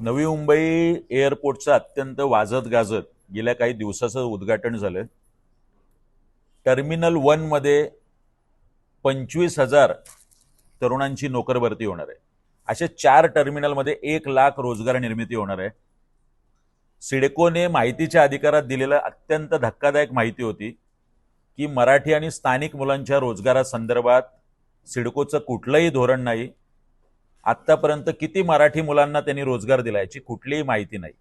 नवी मुंबई एअरपोर्टचं अत्यंत वाजत गाजत गेल्या काही दिवसाचं उद्घाटन झालं टर्मिनल वनमध्ये पंचवीस हजार तरुणांची नोकर भरती होणार आहे. अशा चार टर्मिनलमध्ये एक लाख रोजगार निर्मिती होणार आहे. सिडकोने माहितीच्या अधिकारात दिलेलं अत्यंत धक्कादायक माहिती होती की मराठी आणि स्थानिक मुलांच्या रोजगारासंदर्भात सिडकोचं कुठलंही धोरण नाही. आत्तापर्यंत किती मराठी मुलांना त्यांनी रोजगार दिला याची कुठलीही माहिती नाही.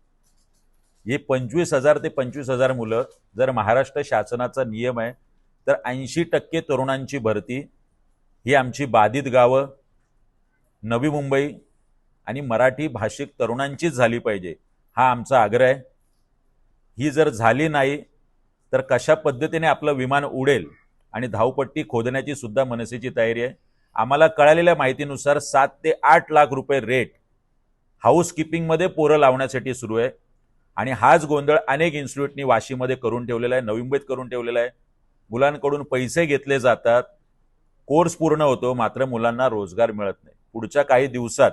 हे पंचवीस हजार ते पंचवीस हजार मुलं जर महाराष्ट्र शासनाचा नियम आहे तर ऐंशी टक्के तरुणांची भरती ही आमची बाधित गावं नवी मुंबई आणि मराठी भाषिक तरुणांचीच झाली पाहिजे हा आमचा आग्रह आहे. ही जर झाली नाही तर कशा पद्धतीने आपलं विमान उडेल आणि धावपट्टी खोदण्याची सुद्धा मनसेची तयारी आहे. आम्हाला कळालेल्या माहितीनुसार सात ते आठ लाख रुपये रेट हाऊसकीपिंगमध्ये पोरं लावण्यासाठी सुरू आहे. आणि हाच गोंधळ अनेक इन्स्टिट्यूटनी वाशीमध्ये करून ठेवलेला आहे नवी मुंबईत करून ठेवलेला आहे. मुलांकडून पैसे घेतले जातात. कोर्स पूर्ण होतो मात्र मुलांना रोजगार मिळत नाही. पुढच्या काही दिवसात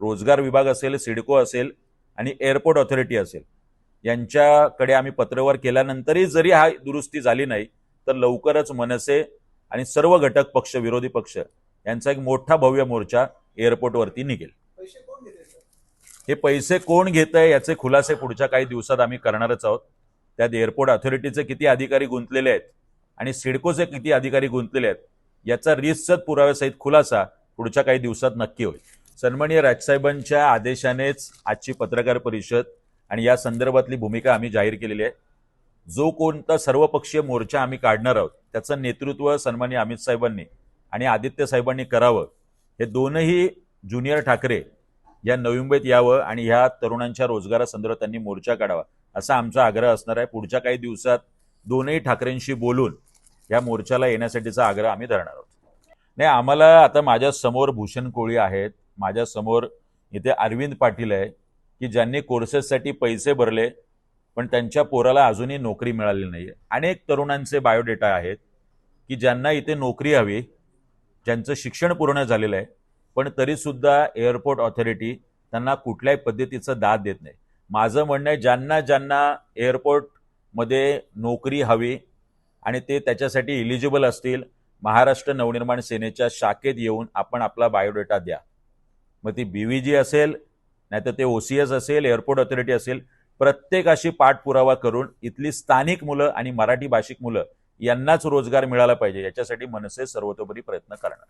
रोजगार विभाग असेल सिडको असेल आणि एअरपोर्ट ऑथॉरिटी असेल यांच्याकडे आम्ही पत्रव्यवहार केल्यानंतरही जरी हा दुरुस्ती झाली नाही तर लवकरच मनसे आणि सर्व घटक पक्ष विरोधी पक्ष यांचा एक मोठा भव्य मोर्चा एअरपोर्टवरती निघेल. हे पैसे कोण घेत आहे याचे खुलासे पुढच्या काही दिवसात आम्ही करणारच आहोत. त्यात एअरपोर्ट ऑथॉरिटीचे किती अधिकारी गुंतलेले आहेत आणि सिडकोचे किती अधिकारी गुंतलेले आहेत याचा रिसच पुराव्यासहित खुलासा पुढच्या काही दिवसात नक्की होईल. सन्माननीय राजसाहेबांच्या आदेशानेच आजची पत्रकार परिषद आणि या संदर्भातली भूमिका आम्ही जाहीर केलेली आहे. जो कोणता सर्वपक्षीय मोर्चा आम्ही काढणार आहोत त्याचं नेतृत्व सन्माननीय अमित साहेबांनी आणि आदित्य साहेबांनी करावं हे दोनही ज्युनियर ठाकरे या नवी मुंबईत यावं आणि ह्या तरुणांच्या रोजगारासंदर्भात त्यांनी मोर्चा काढावा असा आमचा आग्रह असणार आहे. पुढच्या काही दिवसात दोनही ठाकरेंशी बोलून या मोर्चाला येण्यासाठीचा आग्रह आम्ही धरणार आहोत. नाही आम्हाला आता माझ्यासमोर भूषण कोळी आहेत माझ्यासमोर इथे अरविंद पाटील आहे की ज्यांनी कोर्सेससाठी पैसे भरले पण त्यांच्या पोराला अजूनही नोकरी मिळाली नाही अनेक तरुणांचे बायोडेटा आहेत की ज्यांना इथे नोकरी हवी ज्यांचं शिक्षण पूर्ण झालेलं आहे पण तरीसुद्धा एअरपोर्ट ऑथॉरिटी त्यांना कुठल्याही पद्धतीचं दाद देत नाही. माझं म्हणणं आहे ज्यांना ज्यांना एअरपोर्टमध्ये नोकरी हवी आणि ते त्याच्यासाठी इलिजिबल असतील महाराष्ट्र नवनिर्माण सेनेच्या शाखेत येऊन आपण आपला बायोडेटा द्या. मग ती बी व्ही जी असेल नाहीतर ते ओ सी एस असेल एअरपोर्ट ऑथॉरिटी असेल प्रत्येकाशी पाठपुरावा करून इथली स्थानिक मुलं आणि मराठी भाषिक मुलं यांनाच रोजगार मिळाला पाहिजे. याच्यासाठी मनसे सर्वतोपरी प्रयत्न करणार.